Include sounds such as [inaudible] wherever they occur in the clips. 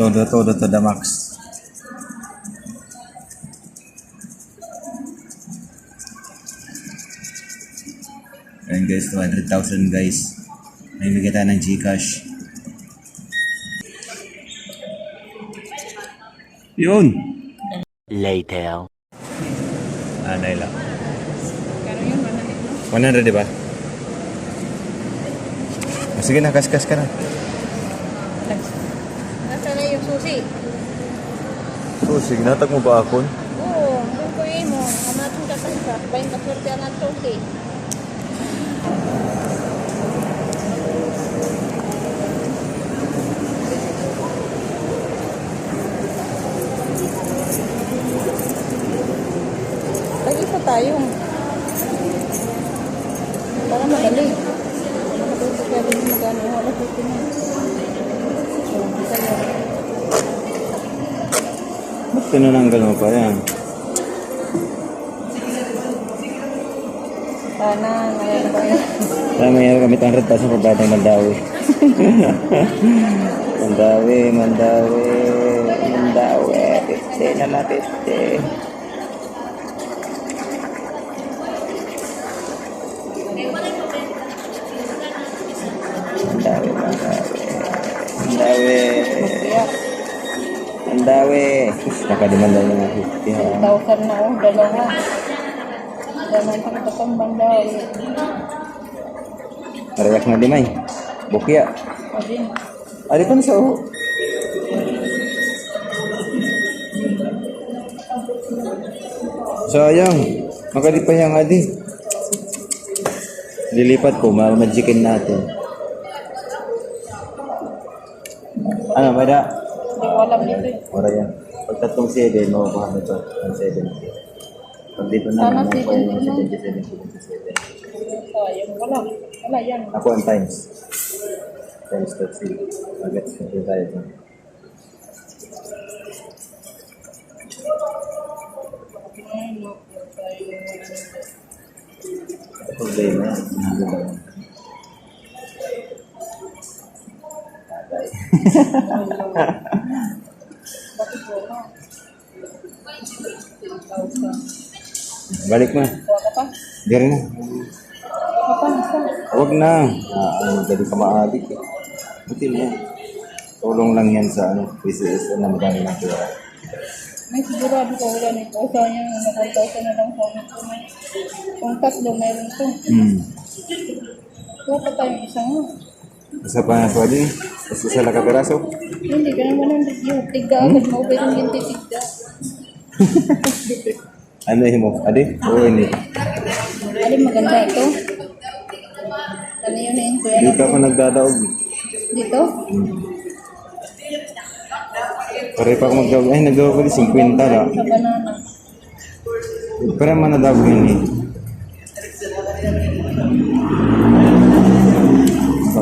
Todo, todo to the max. Ayan guys, 200,000 guys. May bigay tayo ng Gcash. Yun! Later. Ah, Naila. Kano yun, 100 no? 100 di ba? Oh, sige na, kaskas ka na. Nasa na yung susi? So, sige, natag mo ba akon? Oo, kung ko yun mo, amatong bayan ka swerte ang at susi. Lagi pa tayo. Para madali. Makatutok ka rin magkano. Wala ko ito na. So, isa yun. Ba't tinananggal mo pa yan? Sana, ngayon ba yun? Kaya mayroon kami 100,000 for batang Mandawi. Mandawi, Mandawi, Mandawi. Piste na na, piste. Mandawi, Mandawi. Mandawi. Kaya, Mandawi. Nakadiman daw ng 50 ha. 1,000 na oh, dalawa. Dalawa sa katatang banda. Narayak na limay. Bukya. O din. Ari pa na sa uho. Sayang. Makali pa yung adi. Lilipat ko, mamajikin natin. Ano, may da? Hindi ko alam dito eh. Wala yan. Pag tatlong 7, makukuha mo ito. Ang 7. Pag dito na, Sana makukuha yung 77. 77, 77. Sayang, wala. Wala yan. Ako ang times. Times to see. Magets ko tayo dyan. Problema yan. Hindi ba yan? Tatay. Bakit ko na? 1,000. Balik mo. Hindi rin na. Huwag na. Ah, ano, dali ka maadik eh. Buti na yan. Tulong lang yan sa ano, PCS na madami ng pera. May sigurado ko wala nito. Sayang, ano, 1,000 na lang sana ko na. Kung tatlo, mayroon to. Hmm. Kuha pa tayong isang mo. Isa pa na pwede. Tapos isa lang kapiraso. Hindi naman 100 yun. Tigda agad mo. Pero hindi tigda. Ano yun mo? Adi? Oo, hindi. Ali, maganda ito. Ano yun eh? Kuya, Dito ako nagdadaog. dito? Pare pa ako magdadaog. Ay, nagdadaog ko di 50 na. Sa banana. Pero man nadaog yun eh.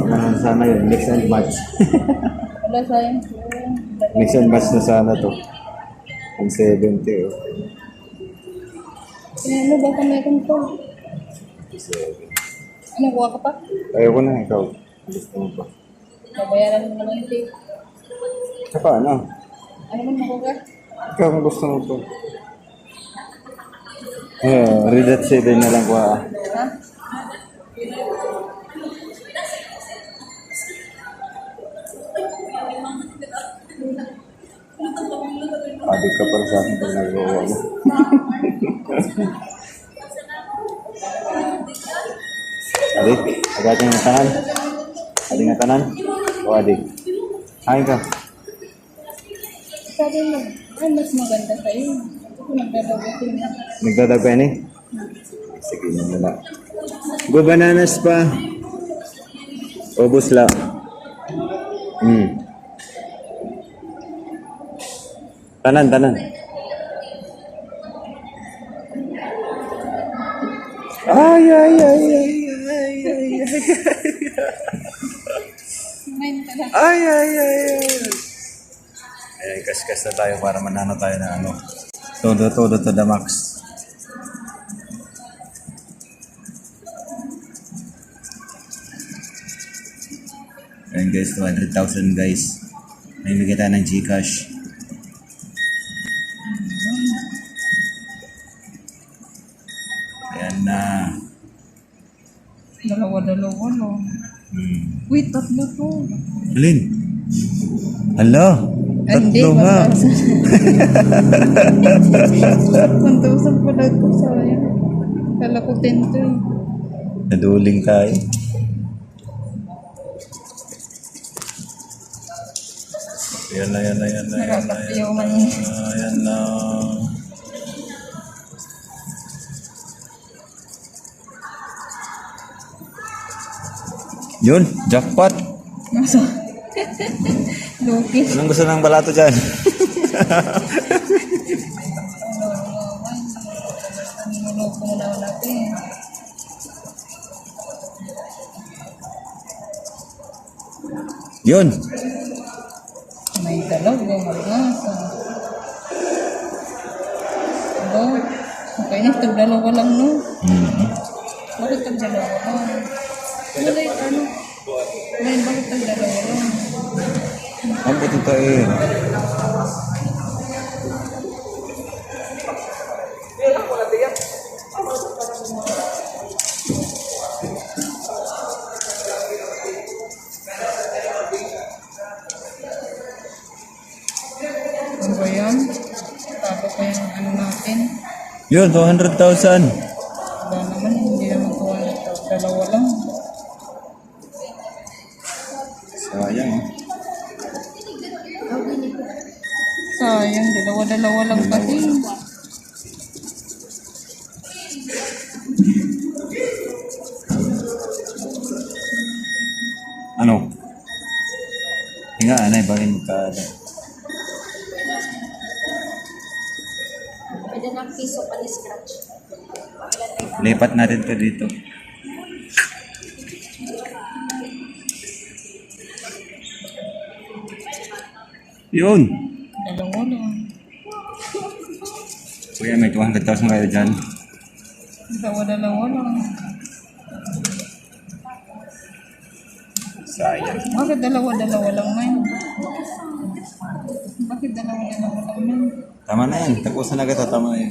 Naman sana yun. Mix and match. Wala sayang. Mix and match na sana to. Ang 70 oh. Ano ba kung meron to? 57. Ano, kuha ka pa? Ayoko na ikaw. Gusto mo pa. Babayaran mo naman ito. Saka ano? Ano man makuha? Ikaw kung gusto mo pa. Uh, read at 7 na lang ko Adik ka para sa akin pag nagawa mo. adik, agad yung tanan. Adik nga tanan. O adik. Hain ka. Sabi mo, ay mas maganda sa'yo. Ako nagdadabatin na. Nagdadagay ni? Sige na muna. Go bananas pa. Ubus lang. Tanan, tanan. Ay, ay, ay, ay, ay, ay, ay, na. ay, ay, ay, ay. Ayan, kaskas na tayo para manano tayo ng ano. Todo, todo to the max. Ayan guys, 200,000 guys. May bigay tayo ng Gcash. Dalawa-dalawa no. Hmm. Wait, tatlo to. Alin? Hala. Hindi, Tatlo nga. 1,000 pala ito. Sayang. Kala ko 10 to eh. Naduling tayo. Yan na, yan na, yan na, yan na, yan Nakakatiyaw man na, yan na. Yun, jackpot. Nasa. Luki. Anong gusto ng balato dyan? [laughs] Yun. May dalawa, magasa. Aba, okay na, itong dalawa lang, no? Mm-hmm. Bakit itong dalawa? Wala yung ano? May dalawa? Ang. Ano ba yan? Tapo pa yung ano natin. Yun, 200,000. Sayang, dalawa-dalawa lang pati. Ano? Hinga, anay, ka, ano? Pwede ng piso pa ni scratch. Lipat natin to dito. Yun. Kuya, may 200,000 kayo dyan. Dalawa-dalawa lang. Sayang. Bakit dalawa-dalawa lang man? Bakit dalawa-dalawa lang man? Tama na yan. Tapos na agad. Tama na yan.